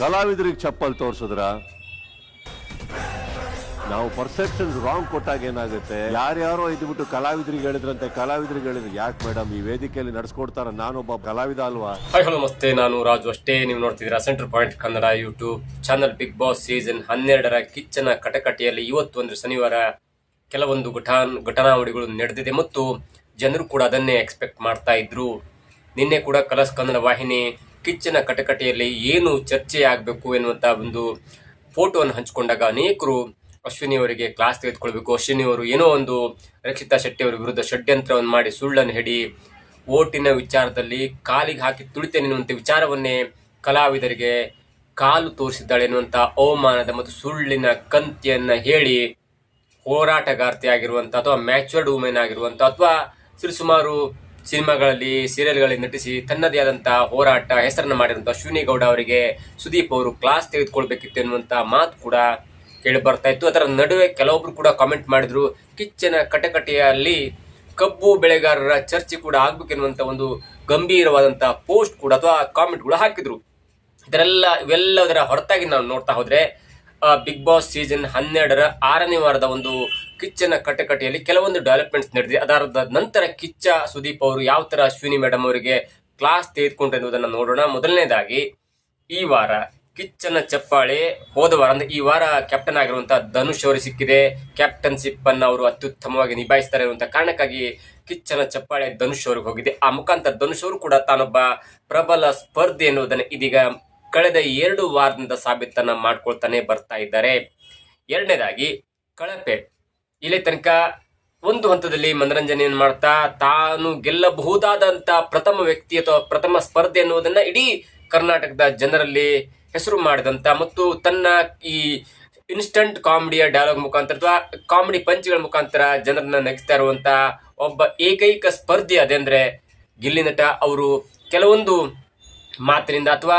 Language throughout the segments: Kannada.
ಕಲಾವಿದರಿಗೆ ಚಪ್ಪಲ್ ತೋರ್ಸಿದ್ರ? ನಾವು ಪರ್ಸೆಪ್ಷನ್ ರಾಂಗ್ ಕೊಟ್ಟಾಗ ಏನಾಗುತ್ತೆ? ಯಾರ್ಯಾರೋ ಇದ್ಬಿಟ್ಟು ಕಲಾವಿದರಿಗೆ ಹೇಳಿದ್ರಂತೆ, ಕಲಾವಿದರಿಗೆ ಹೇಳಿದ್ರು. ಯಾಕೆ ಮೇಡಮ್ ಈ ವೇದಿಕೆಯಲ್ಲಿ ನಡ್ಸ್ಕೊಡ್ತಾರ ನಾನೊಬ್ಬ ಕಲಾವಿದ ಅಲ್ವಾ? ಹಾಯ್ ಹಲೋ ನಮಸ್ತೆ. ನಾನು ರಾಜು ಅಷ್ಟೇ. ನೀವು ನೋಡ್ತಿದ್ದೀರಾ centre point Kannada YouTube channel Bigg Boss season ಹನ್ನೆರಡರ ಕಿಚ್ಚನ ಕಟಕಟೆಯಲ್ಲಿ ಇವತ್ತು ಅಂದ್ರೆ ಶನಿವಾರ ಕೆಲವೊಂದು ಘಟಾನ್, ಘಟನಾವಳಿಗಳು ನಡೆದಿದೆ ಮತ್ತು ಜನರು ಕೂಡ ಅದನ್ನೇ ಎಕ್ಸ್ಪೆಕ್ಟ್ ಮಾಡ್ತಾ ಇದ್ರು. ನಿನ್ನೆ ಕೂಡ ಕಲರ್ಸ್ ಕನ್ನಡ ವಾಹಿನಿ ಕಿಚ್ಚನ ಕಟಕಟೆಯಲ್ಲಿ ಏನು ಚರ್ಚೆ ಆಗಬೇಕು ಎನ್ನುವಂತ ಒಂದು ಫೋಟೋವನ್ನು ಹಂಚಿಕೊಂಡಾಗ ಅನೇಕರು ಅಶ್ವಿನಿ ಅವರಿಗೆ ಕ್ಲಾಸ್ ತೆಗೆದುಕೊಳ್ಬೇಕು. ಅಶ್ವಿನಿ ಅವರು ಏನೋ ಒಂದು ರಕ್ಷಿತಾ ಶೆಟ್ಟಿ ಅವರ ವಿರುದ್ಧ ಷಡ್ಯಂತ್ರವನ್ನು ಮಾಡಿ ಸುಳ್ಳನ್ನು ಹೇಳಿ ಓಟಿನ ವಿಚಾರದಲ್ಲಿ ಕಾಲಿಗೆ ಹಾಕಿ ತುಳಿತೇನೆ ಎನ್ನುವಂಥ ವಿಚಾರವನ್ನೇ ಕಲಾವಿದರಿಗೆ ಕಾಲು ತೋರಿಸಿದ್ದಾಳೆ ಎನ್ನುವಂಥ ಅವಮಾನದ ಮತ್ತು ಸುಳ್ಳಿನ ಕಂತಿಯನ್ನ ಹೇಳಿ ಹೋರಾಟಗಾರ್ತಿಯಾಗಿರುವಂಥ ಅಥವಾ ಮ್ಯಾಚುರ್ಡ್ ವುಮೆನ್ ಆಗಿರುವಂಥ ಅಥವಾ ಸುಮಾರು ಸಿನಿಮಾಗಳಲ್ಲಿ ಸೀರಿಯಲ್ಗಳಲ್ಲಿ ನಟಿಸಿ ತನ್ನದೇ ಆದಂಥ ಹೋರಾಟ ಹೆಸರನ್ನು ಮಾಡಿರುವಂಥ ಅಶ್ವಿನಿ ಗೌಡ ಅವರಿಗೆ ಸುದೀಪ್ ಅವರು ಕ್ಲಾಸ್ ತೆಗೆದುಕೊಳ್ಬೇಕಿತ್ತು ಎನ್ನುವಂಥ ಮಾತು ಕೂಡ ಕೇಳಿ ಬರ್ತಾ ಇತ್ತು. ಅದರ ನಡುವೆ ಕೆಲವೊಬ್ರು ಕೂಡ ಕಾಮೆಂಟ್ ಮಾಡಿದ್ರು, ಕಿಚ್ಚನ ಕಟಕಟೆಯಲ್ಲಿ ಕಬ್ಬು ಬೆಳೆಗಾರರ ಚರ್ಚೆ ಕೂಡ ಆಗ್ಬೇಕೆನ್ನುವಂಥ ಒಂದು ಗಂಭೀರವಾದಂಥ ಪೋಸ್ಟ್ ಕೂಡ ಅಥವಾ ಕಾಮೆಂಟ್ ಕೂಡ ಹಾಕಿದ್ರು. ಇದರೆಲ್ಲ ಇವೆಲ್ಲದರ ಹೊರತಾಗಿ ನಾವು ನೋಡ್ತಾ ಹೋದ್ರೆ ಬಿಗ್ ಬಾಸ್ ಸೀಸನ್ ಹನ್ನೆರಡರ ಆರನೇ ವಾರದ ಒಂದು ಕಿಚ್ಚನ ಕಟಕಟೆಯಲ್ಲಿ ಕೆಲವೊಂದು ಡೆವಲಪ್ಮೆಂಟ್ಸ್ ನಡೆದಿದೆ. ಅದರ ನಂತರ ಕಿಚ್ಚ, ಸುದೀಪ್ ಅವರು ಯಾವ ತರ ಅಶ್ವಿನಿ ಮೇಡಮ್ ಅವರಿಗೆ ಕ್ಲಾಸ್ ತೆಗೆದುಕೊಂಡು ಎನ್ನುವುದನ್ನು ನೋಡೋಣ. ಮೊದಲನೇದಾಗಿ, ಈ ವಾರ ಕಿಚ್ಚನ ಚಪ್ಪಾಳೆ ಹೋದ ವಾರ, ಅಂದ್ರೆ ಈ ವಾರ ಕ್ಯಾಪ್ಟನ್ ಆಗಿರುವಂತಹ ಧನುಷ್ ಅವರು ಸಿಕ್ಕಿದೆ. ಕ್ಯಾಪ್ಟನ್ಶಿಪ್ ಅನ್ನು ಅವರು ಅತ್ಯುತ್ತಮವಾಗಿ ನಿಭಾಯಿಸ್ತಾರೆ ಅನ್ನುವಂತ ಕಾರಣಕ್ಕಾಗಿ ಕಿಚ್ಚನ ಚಪ್ಪಾಳೆ ಧನುಷ್ ಅವ್ರಿಗೆ ಹೋಗಿದೆ. ಆ ಮುಖಾಂತರ ಧನುಷ್ ಅವರು ಕೂಡ ತಾನೊಬ್ಬ ಪ್ರಬಲ ಸ್ಪರ್ಧಿ ಎನ್ನುವುದನ್ನು ಇದೀಗ ಕಳೆದ ಎರಡು ವಾರದಿಂದ ಸಾಬೀತನ್ನ ಮಾಡ್ಕೊಳ್ತಾನೆ ಬರ್ತಾ ಇದ್ದಾರೆ. ಎರಡನೇದಾಗಿ, ಕಳಪೆ ಇಲ್ಲಿ ತನಕ ಒಂದು ಹಂತದಲ್ಲಿ ಮನರಂಜನೆಯನ್ನು ಮಾಡ್ತಾ ತಾನು ಗೆಲ್ಲಬಹುದಾದಂತ ಪ್ರಥಮ ವ್ಯಕ್ತಿ ಅಥವಾ ಪ್ರಥಮ ಸ್ಪರ್ಧೆ ಅನ್ನುವುದನ್ನ ಇಡೀ ಕರ್ನಾಟಕದ ಜನರಲ್ಲಿ ಹೆಸರು ಮಾಡಿದಂತ ಮತ್ತು ತನ್ನ ಈ ಇನ್ಸ್ಟಂಟ್ ಕಾಮಿಡಿಯ ಡೈಲಾಗ್ ಮುಖಾಂತರ ಅಥವಾ ಕಾಮಿಡಿ ಪಂಚ್ಗಳ ಮುಖಾಂತರ ಜನರನ್ನ ನಗಿಸ್ತಾ ಇರುವಂತ ಒಬ್ಬ ಏಕೈಕ ಸ್ಪರ್ಧಿ ಅದೇ ಗಿಲ್ಲಿ ನಟ. ಅವರು ಕೆಲವೊಂದು ಮಾತಿನಿಂದ ಅಥವಾ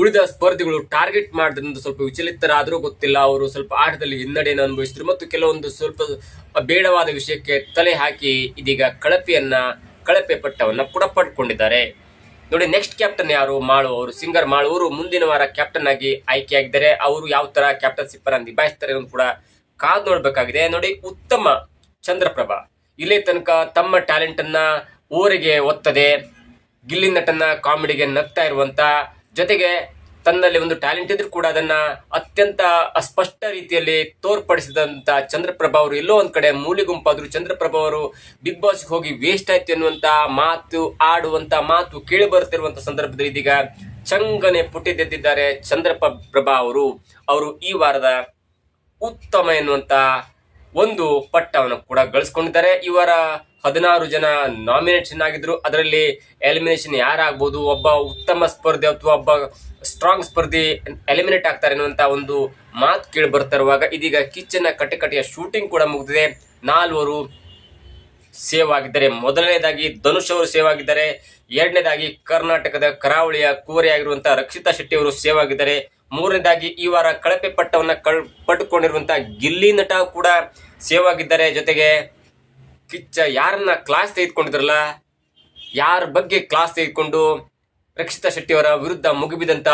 ಉಳಿದ ಸ್ಪರ್ಧಿಗಳು ಟಾರ್ಗೆಟ್ ಮಾಡೋದ್ರಿಂದ ಸ್ವಲ್ಪ ವಿಚಲಿತರಾದರೂ ಗೊತ್ತಿಲ್ಲ. ಅವರು ಸ್ವಲ್ಪ ಆಟದಲ್ಲಿ ಹಿನ್ನಡೆಯನ್ನು ಅನುಭವಿಸಿದ್ರು. ಮತ್ತು ಕೆಲವೊಂದು ಸ್ವಲ್ಪ ಬೇಡವಾದ ವಿಷಯಕ್ಕೆ ತಲೆ ಹಾಕಿ ಇದೀಗ ಕಳಪೆಯನ್ನ, ಕಳಪೆ ಪಟ್ಟವನ್ನು ಕೂಡ ಪಡ್ಕೊಂಡಿದ್ದಾರೆ ನೋಡಿ ನೆಕ್ಸ್ಟ್ ಕ್ಯಾಪ್ಟನ್ ಯಾರು? ಮಾಳು ಅವರು. ಸಿಂಗರ್ ಮಾಳು. ಅವರು ಮುಂದಿನ ವಾರ ಕ್ಯಾಪ್ಟನ್ ಆಗಿ ಆಯ್ಕೆಯಾಗಿದ್ದಾರೆ. ಅವರು ಯಾವ ತರ ಕ್ಯಾಪ್ಟನ್ಶಿಪ್ ಅನ್ನ ನಿಭಾಯಿಸ್ತಾರೆ ಕೂಡ ಕಾದು ನೋಡ್ಬೇಕಾಗಿದೆ. ನೋಡಿ, ಉತ್ತಮ ಚಂದ್ರಪ್ರಭಾ. ಇಲ್ಲೇ ತನಕ ತಮ್ಮ ಟ್ಯಾಲೆಂಟ್ ಅನ್ನ ಊರಿಗೆ ಒತ್ತದೆ ಗಿಲ್ಲಿ ನಟನ ಕಾಮಿಡಿಗೆ ನಗ್ತಾ ಇರುವಂತ ಜೊತೆಗೆ ತನ್ನಲ್ಲಿ ಒಂದು ಟ್ಯಾಲೆಂಟ್ ಇದ್ರೂ ಕೂಡ ಅದನ್ನ ಅತ್ಯಂತ ಅಸ್ಪಷ್ಟ ರೀತಿಯಲ್ಲಿ ತೋರ್ಪಡಿಸಿದಂತ ಚಂದ್ರಪ್ರಭಾ ಅವರು ಎಲ್ಲೋ ಒಂದ್ ಕಡೆ ಮೂಲೆ ಗುಂಪಾದ್ರು. ಚಂದ್ರಪ್ರಭಾ ಅವರು ಬಿಗ್ ಬಾಸ್ ಹೋಗಿ ವೇಸ್ಟ್ ಆಯ್ತು ಎನ್ನುವಂತ ಮಾತು, ಆಡುವಂತ ಮಾತು, ಕೇಳಿ ಬರುತ್ತಿರುವಂತ ಸಂದರ್ಭದಲ್ಲಿ ಇದೀಗ ಚಂಗನೆ ಪುಟಿದೆದ್ದಿದ್ದಾರೆ ಚಂದ್ರಪ್ರಭಾ ಅವರು. ಅವರು ಈ ವಾರದ ಉತ್ತಮ ಎನ್ನುವಂತ ಒಂದು ಪಟ್ಟವನ್ನು ಕೂಡ ಗಳಿಸ್ಕೊಂಡಿದ್ದಾರೆ. ಇವರ ಹದಿನಾರು ಜನ ನಾಮಿನೇಷನ್ ಆಗಿದ್ರು. ಅದರಲ್ಲಿ ಎಲಿಮಿನೇಷನ್ ಯಾರಾಗ್ಬೋದು? ಒಬ್ಬ ಉತ್ತಮ ಸ್ಪರ್ಧೆ ಅಥವಾ ಒಬ್ಬ ಸ್ಟ್ರಾಂಗ್ ಸ್ಪರ್ಧಿ ಎಲಿಮಿನೇಟ್ ಆಗ್ತಾರೆ ಅನ್ನುವಂಥ ಒಂದು ಮಾತು ಕೇಳಿ ಬರ್ತಾ ಇರುವಾಗ ಇದೀಗ ಕಿಚ್ಚನ ಕಟಕಟಿಯ ಶೂಟಿಂಗ್ ಕೂಡ ಮುಗಿದಿದೆ. ನಾಲ್ವರು ಸೇವ್ ಆಗಿದ್ದಾರೆ ಮೊದಲನೇದಾಗಿ ಧನುಷ್ ಅವರು ಸೇವ್ ಆಗಿದ್ದಾರೆ ಎರಡನೇದಾಗಿ ಕರ್ನಾಟಕದ ಕರಾವಳಿಯ ಕೂರೆಯಾಗಿರುವಂತಹ ರಕ್ಷಿತಾ ಶೆಟ್ಟಿ ಅವರು ಸೇವ್ ಆಗಿದ್ದಾರೆ ಮೂರನೇದಾಗಿ ಈ ವಾರ ಕಳಪೆ ಪಟ್ಟವನ್ನ ಕಳ್ ಪಟ್ಟುಕೊಂಡಿರುವಂತಹ ಗಿಲ್ಲಿ ನಟ ಕೂಡ ಸೇವ್ ಆಗಿದ್ದಾರೆ ಜೊತೆಗೆ ಕಿಚ್ಚ ಯಾರನ್ನ ಕ್ಲಾಸ್ ತೆಗೆದುಕೊಂಡಿದ್ರಲ್ಲ? ಯಾರ ಬಗ್ಗೆ ಕ್ಲಾಸ್ ತೆಗೆದುಕೊಂಡು ರಕ್ಷಿತಾ ಶೆಟ್ಟಿಯವರ ವಿರುದ್ಧ ಮುಗಿಬಿದಂತ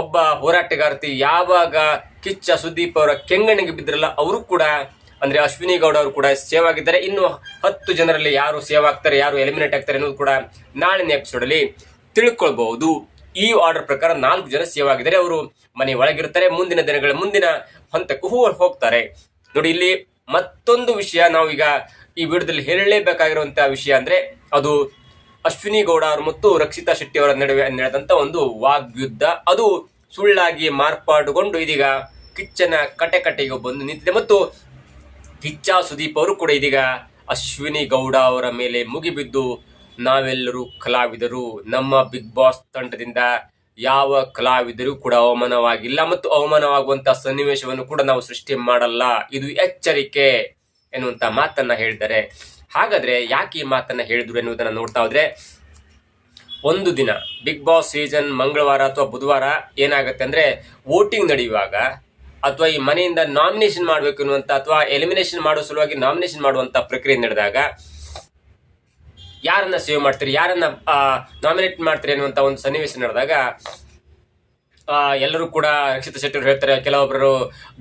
ಒಬ್ಬ ಹೋರಾಟಗಾರ್ತಿ ಯಾವಾಗ ಕಿಚ್ಚ ಸುದೀಪ್ ಅವರ ಕೆಂಗಣಿಗೆ ಬಿದ್ದಿರಲ್ಲ, ಅವರು ಕೂಡ, ಅಂದ್ರೆ ಅಶ್ವಿನಿ ಗೌಡ ಅವರು ಕೂಡ ಸೇವ್ ಆಗಿದ್ದಾರೆ ಇನ್ನು ಹತ್ತು ಜನರಲ್ಲಿ ಯಾರು ಸೇವ್ ಆಗ್ತಾರೆ ಯಾರು ಎಲಿಮಿನೇಟ್ ಆಗ್ತಾರೆ ಅನ್ನೋದು ಕೂಡ ನಾಳಿನ ಎಪಿಸೋಡ್ ಅಲ್ಲಿ ತಿಳ್ಕೊಳ್ಬಹುದು. ಈ ಆರ್ಡರ್ ಪ್ರಕಾರ ನಾಲ್ಕು ಜನ ಸೇವ್ ಆಗಿದ್ದಾರೆ ಅವರು ಮನೆ ಒಳಗಿರ್ತಾರೆ, ಮುಂದಿನ ದಿನಗಳ ಮುಂದಿನ ಹಂತಕ್ಕೂ ಹೋಗ್ತಾರೆ. ನೋಡಿ, ಇಲ್ಲಿ ಮತ್ತೊಂದು ವಿಷಯ ನಾವೀಗ ಈ ವಿಡಿಯೋದಲ್ಲಿ ಹೇಳಲೇಬೇಕಾಗಿರುವಂತಹ ವಿಷಯ ಅಂದ್ರೆ ಅದು ಅಶ್ವಿನಿ ಗೌಡ ಅವರು ಮತ್ತು ರಕ್ಷಿತಾ ಶೆಟ್ಟಿ ಅವರ ನಡುವೆ ನಡೆದಂತ ಒಂದು ವಾಗ್ಯುದ್ಧ. ಅದು ಸುಳ್ಳಾಗಿ ಮಾರ್ಪಾಡುಗೊಂಡು ಇದೀಗ ಕಿಚ್ಚನ ಕಟೆಕಟೆಗೆ ಬಂದು ನಿಂತಿದೆ. ಮತ್ತು ಕಿಚ್ಚ ಸುದೀಪ್ ಅವರು ಕೂಡ ಇದೀಗ ಅಶ್ವಿನಿ ಗೌಡ ಅವರ ಮೇಲೆ ಮುಗಿಬಿದ್ದು ನಾವೆಲ್ಲರೂ ಕಲಾವಿದರು. ನಮ್ಮ ಬಿಗ್ ಬಾಸ್ ತಂಡದಿಂದ ಯಾವ ಕಲಾವಿದರು ಕೂಡ ಅವಮಾನವಾಗಿಲ್ಲ. ಮತ್ತು ಅವಮಾನವಾಗುವಂತಹ ಸನ್ನಿವೇಶವನ್ನು ಕೂಡ ನಾವು ಸೃಷ್ಟಿ ಮಾಡಲ್ಲ. ಇದು ಎಚ್ಚರಿಕೆ. ಎನ್ನುವಂತ ಮಾತನ್ನ ಹೇಳಿದ್ದಾರೆ ಹಾಗಾದ್ರೆ ಯಾಕೆ ಈ ಮಾತನ್ನ ಹೇಳಿದ್ರು ಎನ್ನುವುದನ್ನ ನೋಡ್ತಾ ಹೋದ್ರೆ, ಒಂದು ದಿನ ಬಿಗ್ ಬಾಸ್ ಸೀಸನ್ ಮಂಗಳವಾರ ಅಥವಾ ಬುಧವಾರ ಏನಾಗುತ್ತೆ ಅಂದ್ರೆ ವೋಟಿಂಗ್ ನಡೆಯುವಾಗ ಅಥವಾ ಈ ಮನೆಯಿಂದ ನಾಮಿನೇಷನ್ ಮಾಡಬೇಕು ಅನ್ನುವಂಥ ಅಥವಾ ಎಲಿಮಿನೇಷನ್ ಮಾಡುವ ಸಲುವಾಗಿ ನಾಮಿನೇಷನ್ ಮಾಡುವಂತ ಪ್ರಕ್ರಿಯೆ ನಡೆದಾಗ, ಯಾರನ್ನ ಸೇವ್ ಮಾಡ್ತೀರಿ, ಯಾರನ್ನ ನಾಮಿನೇಟ್ ಮಾಡ್ತೀರಿ ಅನ್ನುವಂತ ಒಂದು ಸನ್ನಿವೇಶ ನಡೆದಾಗ ಎಲ್ಲರೂ ಕೂಡ ರಕ್ಷಿತ ಶೆಟ್ಟಿ ಹೇಳ್ತಾರೆ ಕೆಲವೊಬ್ಬರು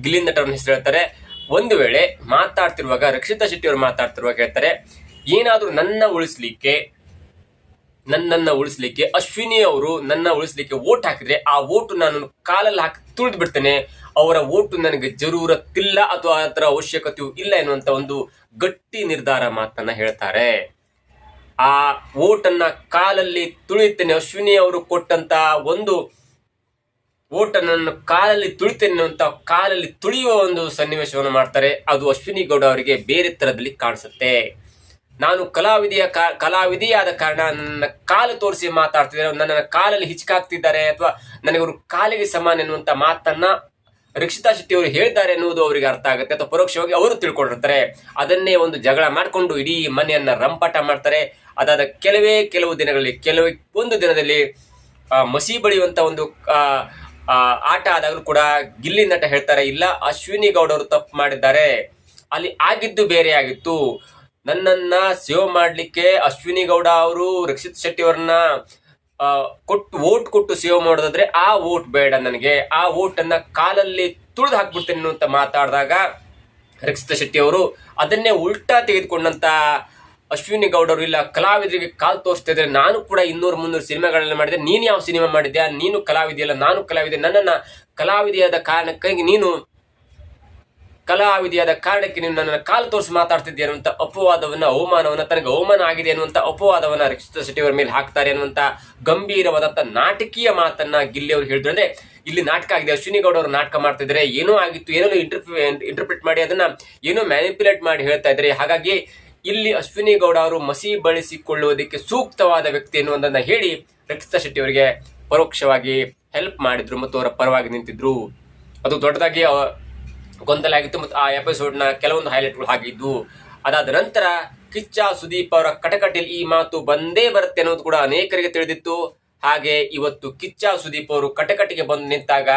ಗಿಲ್ಲಿ ನಟರನ್ನ ಹೆಸರು ಹೇಳ್ತಾರೆ ಒಂದು ವೇಳೆ ಮಾತಾಡ್ತಿರುವಾಗ, ರಕ್ಷಿತಾ ಶೆಟ್ಟಿ ಅವರು ಮಾತಾಡ್ತಿರುವಾಗ ಹೇಳ್ತಾರೆ ಏನಾದರೂ ನನ್ನ ಉಳಿಸ್ಲಿಕ್ಕೆ, ನನ್ನನ್ನ ಉಳಿಸ್ಲಿಕ್ಕೆ, ಅಶ್ವಿನಿ ಅವರು ನನ್ನ ಉಳಿಸ್ಲಿಕ್ಕೆ ಓಟ್ ಹಾಕಿದ್ರೆ ಆ ಓಟು ನಾನು ಕಾಲಲ್ಲಿ ಹಾಕಿ ತುಳಿದು ಬಿಡ್ತೇನೆ. ಅವರ ಓಟು ನನಗೆ ಜರೂರತ್ತಿಲ್ಲ ಅಥವಾ ಅದರ ಅವಶ್ಯಕತೆಯೂ ಇಲ್ಲ ಎನ್ನುವಂತ ಒಂದು ಗಟ್ಟಿ ನಿರ್ಧಾರ ಮಾತನ್ನ ಹೇಳ್ತಾರೆ. ಆ ಓಟನ್ನ ಕಾಲಲ್ಲಿ ತುಳಿಯುತ್ತೇನೆ. ಅಶ್ವಿನಿ ಅವರು ಕೊಟ್ಟಂತ ಒಂದು ಓಟನ್ನು ಕಾಲಲ್ಲಿ ತುಳಿತೇನೆ ಅಂತ ಕಾಲಲ್ಲಿ ತುಳಿಯುವ ಒಂದು ಸನ್ನಿವೇಶವನ್ನು ಮಾಡ್ತಾರೆ. ಅದು ಅಶ್ವಿನಿ ಗೌಡ ಅವರಿಗೆ ಬೇರೆ ತರದಲ್ಲಿ ಕಾಣಿಸುತ್ತೆ. ನಾನು ಕಲಾವಿದೆಯ ಕಲಾವಿದೆಯಾದ ಕಾರಣ ನನ್ನ ಕಾಲು ತೋರಿಸಿ ಮಾತಾಡ್ತಿದ್ದಾರೆ. ನನ್ನ ಕಾಲಲ್ಲಿ ಹಿಚ್ಕಾಕ್ತಿದ್ದಾರೆ ಅಥವಾ ನನಗೆ ನನಗವರು ಕಾಲಿಗೆ ಸಮಾನ ಎನ್ನುವಂತ ಮಾತನ್ನ ರಕ್ಷಿತಾ ಶೆಟ್ಟಿ ಅವರು ಹೇಳ್ತಾರೆ ಎನ್ನುವುದು ಅವರಿಗೆ ಅರ್ಥ ಆಗುತ್ತೆ ಅಥವಾ ಪರೋಕ್ಷವಾಗಿ ಅವರು ತಿಳ್ಕೊಂಡಿರ್ತಾರೆ. ಅದನ್ನೇ ಒಂದು ಜಗಳ ಮಾಡಿಕೊಂಡು ಇಡೀ ಮನೆಯನ್ನ ರಂಪಾಟ ಮಾಡ್ತಾರೆ. ಅದಾದ ಕೆಲವೇ ಕೆಲವು ದಿನಗಳಲ್ಲಿ, ಕೆಲವೇ ಒಂದು ದಿನದಲ್ಲಿ ಮಸಿ ಬಳಿಯುವಂತ ಒಂದು ಆಟ ಆದಾಗಲೂ ಕೂಡ ಗಿಲ್ಲಿ ನಟ ಹೇಳ್ತಾರೆ, ಇಲ್ಲ, ಅಶ್ವಿನಿ ಗೌಡ ಅವರು ತಪ್ಪು ಮಾಡಿದ್ದಾರೆ. ಅಲ್ಲಿ ಆಗಿದ್ದು ಬೇರೆ ಆಗಿತ್ತು. ನನ್ನನ್ನ ಸೇವ್ ಮಾಡಲಿಕ್ಕೆ ಅಶ್ವಿನಿ ಗೌಡ ಅವರು ರಕ್ಷಿತ್ ಶೆಟ್ಟಿ ಅವ್ರನ್ನ ಕೊಟ್ಟು, ವೋಟ್ ಕೊಟ್ಟು ಸೇವ್ ಮಾಡೋದಾದ್ರೆ ಆ ವೋಟ್ ಬೇಡ ನನಗೆ. ಆ ವೋಟ್ ಅನ್ನ ಕಾಲಲ್ಲಿ ತುಳಿದು ಹಾಕ್ಬಿಡ್ತೇನೆ ಅಂತ ಮಾತಾಡಿದಾಗ ರಕ್ಷಿತ್ ಶೆಟ್ಟಿ ಅವರು ಅದನ್ನೇ ಉಲ್ಟಾ ತೆಗೆದುಕೊಂಡಂತ ಅಶ್ವಿನಿ ಗೌಡರು ಇಲ್ಲ, ಕಲಾವಿದರಿಗೆ ಕಾಲ್ ತೋರಿಸ್ತಾ ಇದ್ರೆ ನಾನು ಕೂಡ ಇನ್ನೂರು ಮುನ್ನೂರು ಸಿನಿಮಾಗಳನ್ನ ಮಾಡಿದೆ. ನೀನು ಯಾವ ಸಿನಿಮಾ ಮಾಡಿದ್ಯಾ? ನೀನು ಕಲಾವಿದೆಯಲ್ಲ ನಾನು ಕಲಾವಿದೆ. ನನ್ನನ್ನ ಕಲಾವಿದೆಯಾದ ಕಾರಣಕ್ಕಾಗಿ ನೀನು ಕಲಾವಿದೆಯಾದ ಕಾರಣಕ್ಕೆ ನೀನು ನನ್ನನ್ನು ಕಾಲು ತೋರಿಸಿ ಮಾತಾಡ್ತಿದ್ದೆ ಅನ್ನುವಂಥ ಅಪವಾದವನ್ನ, ಅವಮಾನವನ್ನ, ತನಗೆ ಅವಮಾನ ಆಗಿದೆ ಅನ್ನುವಂಥ ಅಪವಾದವನ್ನ ರಕ್ಷಿತ ಶೆಟ್ಟಿಯವರ ಮೇಲೆ ಹಾಕ್ತಾರೆ ಅನ್ನುವಂಥ ಗಂಭೀರವಾದಂಥ ನಾಟಕೀಯ ಮಾತನ್ನ ಗಿಲ್ಲಿ ಅವರು ಹೇಳಿದ್ರು. ಅಂದ್ರೆ ಇಲ್ಲಿ ನಾಟಕ ಆಗಿದೆ. ಅಶ್ವಿನಿ ಗೌಡ ಅವರು ನಾಟಕ ಮಾಡ್ತಿದ್ರೆ ಏನೋ ಆಗಿತ್ತು, ಏನೋ ಇಂಟರ್ಪ್ರಿಟ್ ಮಾಡಿ ಅದನ್ನ ಏನೋ ಮ್ಯಾನಿಪ್ಯುಲೇಟ್ ಮಾಡಿ ಹೇಳ್ತಾ ಇದ್ರೆ. ಹಾಗಾಗಿ ಇಲ್ಲಿ ಅಶ್ವಿನಿ ಗೌಡ ಅವರು ಮಸಿ ಬಳಸಿಕೊಳ್ಳುವುದಕ್ಕೆ ಸೂಕ್ತವಾದ ವ್ಯಕ್ತಿ ಎನ್ನುವುದನ್ನು ಹೇಳಿ ರಕ್ಷಿತಾ ಶೆಟ್ಟಿ ಅವರಿಗೆ ಪರೋಕ್ಷವಾಗಿ ಹೆಲ್ಪ್ ಮಾಡಿದ್ರು ಮತ್ತು ಅವರ ಪರವಾಗಿ ನಿಂತಿದ್ರು. ಅದು ದೊಡ್ಡದಾಗಿ ಗೊಂದಲ ಆಗಿತ್ತು ಮತ್ತು ಆ ಎಪಿಸೋಡ್ನ ಕೆಲವೊಂದು ಹೈಲೈಟ್ಗಳು ಆಗಿದ್ದು ಅದಾದ ನಂತರ ಕಿಚ್ಚ ಸುದೀಪ್ ಅವರ ಕಟಕಟೆಯಲ್ಲಿ ಈ ಮಾತು ಬಂದೇ ಬರುತ್ತೆ ಅನ್ನೋದು ಕೂಡ ಅನೇಕರಿಗೆ ತಿಳಿದಿತ್ತು. ಹಾಗೆ ಇವತ್ತು ಕಿಚ್ಚ ಸುದೀಪ್ ಅವರು ಕಟಕಟಿಗೆ ಬಂದು ನಿಂತಾಗ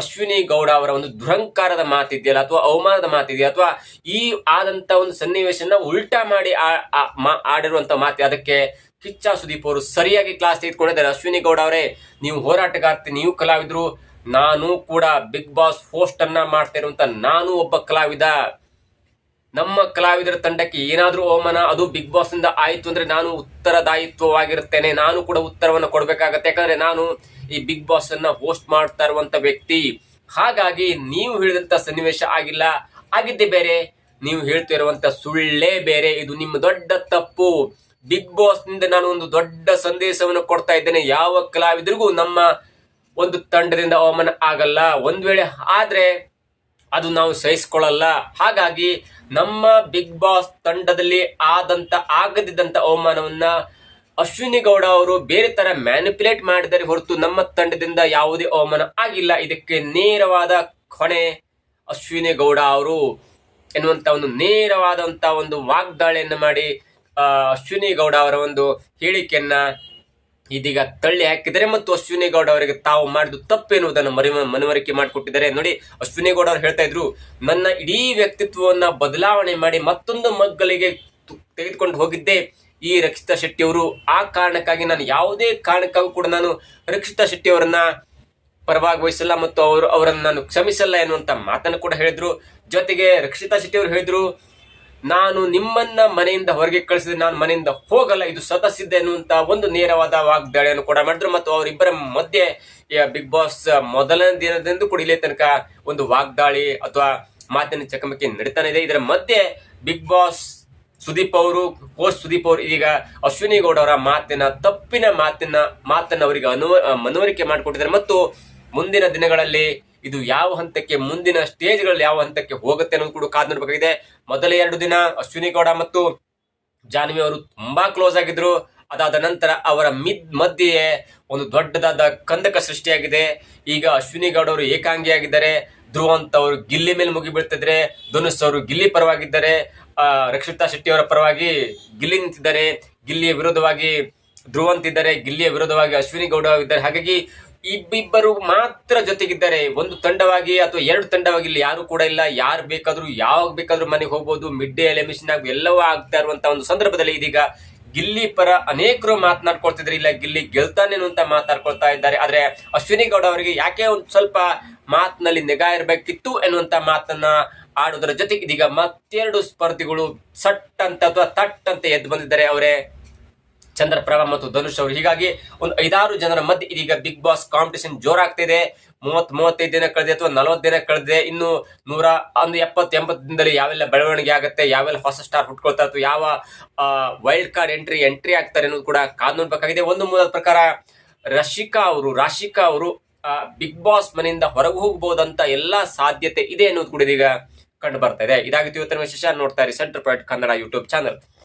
ಅಶ್ವಿನಿ ಗೌಡ ಅವರ ಒಂದು ದುರಂಕಾರದ ಮಾತಿದೆಯಲ್ಲ ಅಥವಾ ಅವಮಾನದ ಮಾತಿದೆಯಾ ಅಥವಾ ಈ ಆದಂತ ಒಂದು ಸನ್ನಿವೇಶನ ಉಲ್ಟಾ ಮಾಡಿ ಆಡಿರುವಂತ ಮಾತು. ಅದಕ್ಕೆ ಕಿಚ್ಚ ಸುದೀಪ್ ಅವರು ಸರಿಯಾಗಿ ಕ್ಲಾಸ್ ತೆಗೆದುಕೊಂಡಿದ್ದಾರೆ. ಅಶ್ವಿನಿ ಗೌಡ ಅವರೇ, ನೀವು ಹೋರಾಟಗಾರ್ತಿ, ನೀವು ಕಲಾವಿದ್ರು, ನಾನು ಕೂಡ ಬಿಗ್ ಬಾಸ್ ಹೋಸ್ಟ್ ಅನ್ನ ಮಾಡ್ತಾ ಇರುವಂತ ನಾನು ಒಬ್ಬ ಕಲಾವಿದ. ನಮ್ಮ ಕಲಾವಿದರ ತಂಡಕ್ಕೆ ಏನಾದರೂ ಅವಮಾನ, ಅದು ಬಿಗ್ ಬಾಸ್ ಇಂದ ಆಯಿತು ಅಂದ್ರೆ ನಾನು ಉತ್ತರದಾಯಿತ್ವವಾಗಿರುತ್ತೇನೆ. ನಾನು ಕೂಡ ಉತ್ತರವನ್ನು ಕೊಡಬೇಕಾಗತ್ತೆ. ಯಾಕಂದ್ರೆ ನಾನು ಈ ಬಿಗ್ ಬಾಸ್ ಅನ್ನು ಹೋಸ್ಟ್ ಮಾಡ್ತಾ ಇರುವಂತ ವ್ಯಕ್ತಿ. ಹಾಗಾಗಿ ನೀವು ಹೇಳಿದಂತ ಸನ್ನಿವೇಶ ಆಗಿಲ್ಲ. ಆಗಿದ್ದೆ ಬೇರೆ. ನೀವು ಹೇಳ್ತಿರುವಂಥ ಸುಳ್ಳೇ ಬೇರೆ. ಇದು ನಿಮ್ಮ ದೊಡ್ಡ ತಪ್ಪು. ಬಿಗ್ ಬಾಸ್ನಿಂದ ನಾನು ಒಂದು ದೊಡ್ಡ ಸಂದೇಶವನ್ನು ಕೊಡ್ತಾ ಇದ್ದೇನೆ. ಯಾವ ಕಲಾವಿದರಿಗೂ ನಮ್ಮ ಒಂದು ತಂಡದಿಂದ ಅವಮಾನ ಆಗಲ್ಲ. ಒಂದ್ ವೇಳೆ ಆದ್ರೆ ಅದು ನಾವು ಸಹಿಸಿಕೊಳ್ಳಲ್ಲ. ಹಾಗಾಗಿ ನಮ್ಮ ಬಿಗ್ ಬಾಸ್ ತಂಡದಲ್ಲಿ ಆದಂತ ಆಗದಿದ್ದಂಥ ಅವಮಾನವನ್ನ ಅಶ್ವಿನಿ ಗೌಡ ಅವರು ಬೇರೆ ತರ ಮ್ಯಾನಿಪುಲೇಟ್ ಮಾಡಿದರೆ ಹೊರತು ನಮ್ಮ ತಂಡದಿಂದ ಯಾವುದೇ ಅವಮಾನ ಆಗಿಲ್ಲ. ಇದಕ್ಕೆ ನೇರವಾದ ಹೊಣೆ ಅಶ್ವಿನಿ ಗೌಡ ಅವರು ಎನ್ನುವಂತ ಒಂದು ನೇರವಾದಂತ ಒಂದು ವಾಗ್ದಾಳಿಯನ್ನು ಮಾಡಿ ಅಶ್ವಿನಿ ಗೌಡ ಅವರ ಒಂದು ಹೇಳಿಕೆಯನ್ನ ಇದೀಗ ತಳ್ಳಿ ಹಾಕಿದರೆ ಮತ್ತು ಅಶ್ವಿನಿ ಗೌಡ ಅವರಿಗೆ ತಾವು ಮಾಡಿದ ತಪ್ಪೆನ್ನುವುದನ್ನು ಮರಿ ಮನವರಿಕೆ ಮಾಡಿಕೊಟ್ಟಿದ್ದಾರೆ. ನೋಡಿ ಅಶ್ವಿನಿ ಗೌಡ ಅವರು ಹೇಳ್ತಾ ಇದ್ರು, ನನ್ನ ಇಡೀ ವ್ಯಕ್ತಿತ್ವವನ್ನು ಬದಲಾವಣೆ ಮಾಡಿ ಮತ್ತೊಂದು ಮಗ್ಗಲಿಗೆ ತೆಗೆದುಕೊಂಡು ಹೋಗಿದ್ದೆ. ಈ ರಕ್ಷಿತಾ ಶೆಟ್ಟಿ ಅವರು ಆ ಕಾರಣಕ್ಕಾಗಿ ನಾನು ಯಾವುದೇ ಕಾರಣಕ್ಕಾಗೂ ಕೂಡ ನಾನು ರಕ್ಷಿತಾ ಶೆಟ್ಟಿ ಅವರನ್ನ ಪರವಾಗಿ ವಹಿಸಲ್ಲ ಮತ್ತು ಅವರು ಅವರನ್ನು ನಾನು ಕ್ಷಮಿಸಲ್ಲ ಎನ್ನುವಂತ ಮಾತನ್ನು ಕೂಡ ಹೇಳಿದ್ರು. ಜೊತೆಗೆ ರಕ್ಷಿತಾ ಶೆಟ್ಟಿ ಅವರು ಹೇಳಿದ್ರು ನಾನು ನಿಮ್ಮನ್ನ ಮನೆಯಿಂದ ಹೊರಗೆ ಕಳಿಸಿದ್ರೆ ನಾನು ಮನೆಯಿಂದ ಹೋಗಲ್ಲ, ಇದು ಸತಸಿದ್ದೆ ಎನ್ನುವಂತ ಒಂದು ನೇರವಾದ ವಾಗ್ದಾಳಿಯನ್ನು ಕೂಡ ಮಾಡಿದ್ರು. ಮತ್ತು ಅವರಿಬ್ಬರ ಮಧ್ಯೆ ಬಿಗ್ ಬಾಸ್ ಮೊದಲನೇ ದಿನದಂದು ಕೂಡ ಇಲ್ಲೇ ತನಕ ಒಂದು ವಾಗ್ದಾಳಿ ಅಥವಾ ಮಾತಿನ ಚಕಮಕಿ ನಡೀತಾನೆ ಇದೆ. ಇದರ ಮಧ್ಯೆ ಬಿಗ್ ಬಾಸ್ ಸುದೀಪ್ ಅವರು ಕೋಸ್ ಸುದೀಪ್ ಅವರು ಈಗ ಅಶ್ವಿನಿ ಗೌಡ ಅವರ ಮಾತಿನ, ತಪ್ಪಿನ ಮಾತಿನ, ಮಾತನ್ನ ಅವರಿಗೆ ಅನು ಮನವರಿಕೆ ಮಾಡಿಕೊಟ್ಟಿದ್ದಾರೆ. ಮತ್ತು ಮುಂದಿನ ದಿನಗಳಲ್ಲಿ ಇದು ಯಾವ ಹಂತಕ್ಕೆ ಮುಂದಿನ ಸ್ಟೇಜ್ಗಳಲ್ಲಿ ಯಾವ ಹಂತಕ್ಕೆ ಹೋಗುತ್ತೆ ಅನ್ನೋದು ಕೂಡ ಕಾದು ನೋಡ್ಬೇಕಾಗಿದೆ. ಮೊದಲ ಎರಡು ದಿನ ಅಶ್ವಿನಿ ಗೌಡ ಮತ್ತು ಜಾನ್ವಿ ಅವರು ತುಂಬಾ ಕ್ಲೋಸ್ ಆಗಿದ್ರು. ಅದಾದ ನಂತರ ಅವರ ಮಿದ್ ಮಧ್ಯೆ ಒಂದು ದೊಡ್ಡದಾದ ಕಂದಕ ಸೃಷ್ಟಿಯಾಗಿದೆ. ಈಗ ಅಶ್ವಿನಿ ಗೌಡ ಅವರು ಏಕಾಂಗಿಯಾಗಿದ್ದಾರೆ. ಧ್ರುವಂತ್ ಅವರು ಗಿಲ್ಲಿ ಮೇಲೆ ಮುಗಿ ಬೀಳ್ತಿದ್ರೆ, ಧನುಷ್ ಅವರು ಗಿಲ್ಲಿ ಪರವಾಗಿದ್ದಾರೆ ರಕ್ಷಿತಾ ಶೆಟ್ಟಿ ಅವರ ಪರವಾಗಿ ಗಿಲ್ಲಿ ನಿಂತಿದ್ದಾರೆ. ಗಿಲ್ಲಿಯ ವಿರೋಧವಾಗಿ ಧ್ರುವಂತ್ ಇದ್ದಾರೆ. ಗಿಲ್ಲಿಯ ವಿರೋಧವಾಗಿ ಅಶ್ವಿನಿ ಗೌಡ ಇದ್ದಾರೆ. ಹಾಗಾಗಿ ಇಬ್ಬಿಬ್ಬರು ಮಾತ್ರ ಜೊತೆಗಿದ್ದಾರೆ. ಒಂದು ತಂಡವಾಗಿ ಅಥವಾ ಎರಡು ತಂಡವಾಗಿ ಇಲ್ಲಿ ಯಾರು ಕೂಡ ಇಲ್ಲ. ಯಾರು ಬೇಕಾದ್ರೂ, ಯಾವಾಗ ಬೇಕಾದ್ರೂ ಮನೆಗೆ ಹೋಗ್ಬೋದು. ಮಿಡ್ ಡೇ ಎಲೆಮಿಷನ್ ಆಗಿ ಎಲ್ಲವೂ ಆಗ್ತಾ ಇರುವಂತ ಒಂದು ಸಂದರ್ಭದಲ್ಲಿ ಇದೀಗ ಗಿಲ್ಲಿ ಪರ ಅನೇಕರು ಮಾತನಾಡ್ಕೊಳ್ತಿದ್ರು. ಇಲ್ಲ, ಗಿಲ್ಲಿ ಗೆಲ್ತಾನೇನು ಅಂತ ಮಾತಾಡ್ಕೊಳ್ತಾ ಇದ್ದಾರೆ. ಆದ್ರೆ ಅಶ್ವಿನಿ ಗೌಡ ಅವರಿಗೆ ಯಾಕೆ ಒಂದು ಸ್ವಲ್ಪ ಮಾತಿನಲ್ಲಿ ನಿಗಾ ಇರಬೇಕಿತ್ತು ಎನ್ನುವಂತ ಮಾತನ್ನ ಆಡೋದ್ರ ಜೊತೆಗೆ ಇದೀಗ ಮತ್ತೆರಡು ಸ್ಪರ್ಧಿಗಳು ಸಟ್ ಅಂತ ಅಥವಾ ತಟ್ ಅಂತ ಎದ್ದು ಬಂದಿದ್ದಾರೆ. ಅವರೇ ಚಂದ್ರಪ್ರಭಾ ಮತ್ತು ಧನುಷ್ ಅವರು. ಹೀಗಾಗಿ ಒಂದು ಐದಾರು ಜನರ ಮಧ್ಯೆ ಇದೀಗ ಬಿಗ್ ಬಾಸ್ ಕಾಂಪಿಟೇಷನ್ ಜೋರಾಗ್ತಿದೆ. ಮೂವತ್ ಮೂವತ್ತೈದು ದಿನ ಕಳೆದಿದೆ ಅಥವಾ ನಲವತ್ತು ದಿನ ಕಳೆದಿದೆ. ಇನ್ನು ನೂರ, ಒಂದು ಎಪ್ಪತ್ತು ಎಂಬತ್ತು ದಿನದಲ್ಲಿ ಯಾವೆಲ್ಲ ಬೆಳವಣಿಗೆ ಆಗುತ್ತೆ, ಯಾವೆಲ್ಲ ಹೊಸ ಸ್ಟಾರ್ ಹುಟ್ಕೊಳ್ತಾ ಅಥವಾ ಯಾವ ವೈಲ್ಡ್ ಕಾರ್ಡ್ ಎಂಟ್ರಿ ಎಂಟ್ರಿ ಆಗ್ತಾರೆ ಅನ್ನೋದು ಕೂಡ ಕಾದು ನೋಡ್ಬೇಕಾಗಿದೆ. ಒಂದು ಮೂಲದ ಪ್ರಕಾರ ರಶಿಕಾ ಅವರು, ರಾಶಿಕಾ ಅವರು ಬಿಗ್ ಬಾಸ್ ಮನೆಯಿಂದ ಹೊರಗೆ ಹೋಗಬಹುದಂತ ಎಲ್ಲಾ ಸಾಧ್ಯತೆ ಇದೆ ಅನ್ನೋದು ಕೂಡ ಇದೀಗ ಕಂಡು ಬರ್ತಾ ಇದೆ. ಇದಾಗಿತ್ತು ಇವತ್ತಿನ ವಿಶೇಷ. ನೋಡ್ತಾ ಇರಿ centre point Kannada YouTube channel